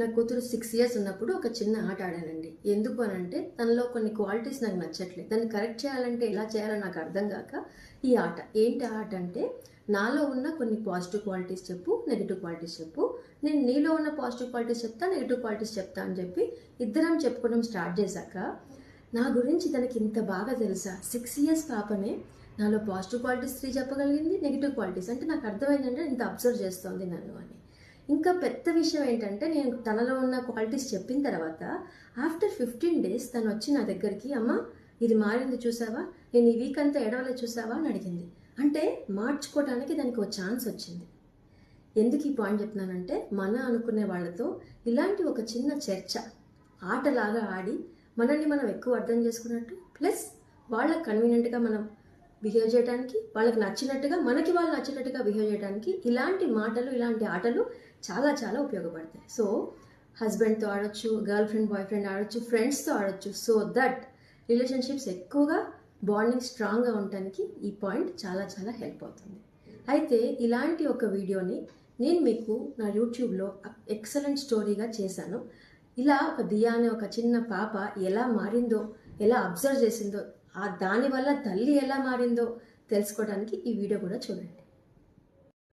నా కూతురు six years ఉన్నప్పుడు ఒక చిన్న ఆట ఆడానండి. ఎందుకు అని అంటే తనలో కొన్ని క్వాలిటీస్ నాకు నచ్చట్లేదు. దాన్ని కరెక్ట్ చేయాలంటే ఎలా చేయాలో నాకు అర్థం కాక ఈ ఆట. ఏంటి ఆట అంటే నాలో ఉన్న కొన్ని పాజిటివ్ క్వాలిటీస్ చెప్పు నెగిటివ్ క్వాలిటీస్ చెప్పు. నేను నీలో ఉన్న పాజిటివ్ క్వాలిటీస్ చెప్తా నెగిటివ్ క్వాలిటీస్ చెప్తా అని చెప్పి ఇద్దరం చెప్పుకోవడం స్టార్ట్ చేశాక నా గురించి తనకి ఇంత బాగా తెలుసా? సిక్స్ ఇయర్స్ పాపనే నాలో పాజిటివ్ క్వాలిటీస్ త్రీ చెప్పగలిగింది నెగిటివ్ క్వాలిటీస్ అంటే నాకు అర్థమైందంటే ఇంత అబ్జర్వ్ చేస్తోంది నన్ను అని. ఇంకా పెద్ద విషయం ఏంటంటే నేను తనలో ఉన్న క్వాలిటీస్ చెప్పిన తర్వాత ఆఫ్టర్ ఫిఫ్టీన్ డేస్ తను వచ్చి నా దగ్గరికి అమ్మ ఇది మారింది చూసావా? నేను ఈ వీక్ అంతా ఎడవలే చూసావా? అని అడిగింది. అంటే మార్చుకోవడానికి దానికి ఒక ఛాన్స్ వచ్చింది. ఎందుకు ఈ పాయింట్ చెప్తున్నానంటే మన అనుకునే వాళ్ళతో ఇలాంటి ఒక చిన్న చర్చ ఆటలాగా ఆడి మనల్ని మనం ఎక్కువ అర్థం చేసుకున్నట్టు ప్లస్ వాళ్ళకి కన్వీనియంట్గా మనం బిహేవ్ చేయడానికి వాళ్ళకి నచ్చినట్టుగా మనకి వాళ్ళు నచ్చినట్టుగా బిహేవ్ చేయడానికి ఇలాంటి మాటలు ఇలాంటి ఆటలు చాలా చాలా ఉపయోగపడతాయి. సో హస్బెండ్తో ఆడొచ్చు గర్ల్ ఫ్రెండ్ బాయ్ ఫ్రెండ్ ఆడొచ్చు ఫ్రెండ్స్తో ఆడొచ్చు. సో దట్ రిలేషన్షిప్స్ ఎక్కువగా బాండింగ్ స్ట్రాంగ్గా ఉండటానికి ఈ పాయింట్ చాలా చాలా హెల్ప్ అవుతుంది. అయితే ఇలాంటి ఒక వీడియోని నేను మీకు నా యూట్యూబ్లో ఎక్సలెంట్ స్టోరీగా చేశాను. ఇలా ఒక దియా అనే ఒక చిన్న పాప ఎలా మారిందో ఎలా అబ్జర్వ్ చేసిందో ఆ దానివల్ల తల్లి ఎలా మారిందో తెలుసుకోవడానికి ఈ వీడియో కూడా చూడండి.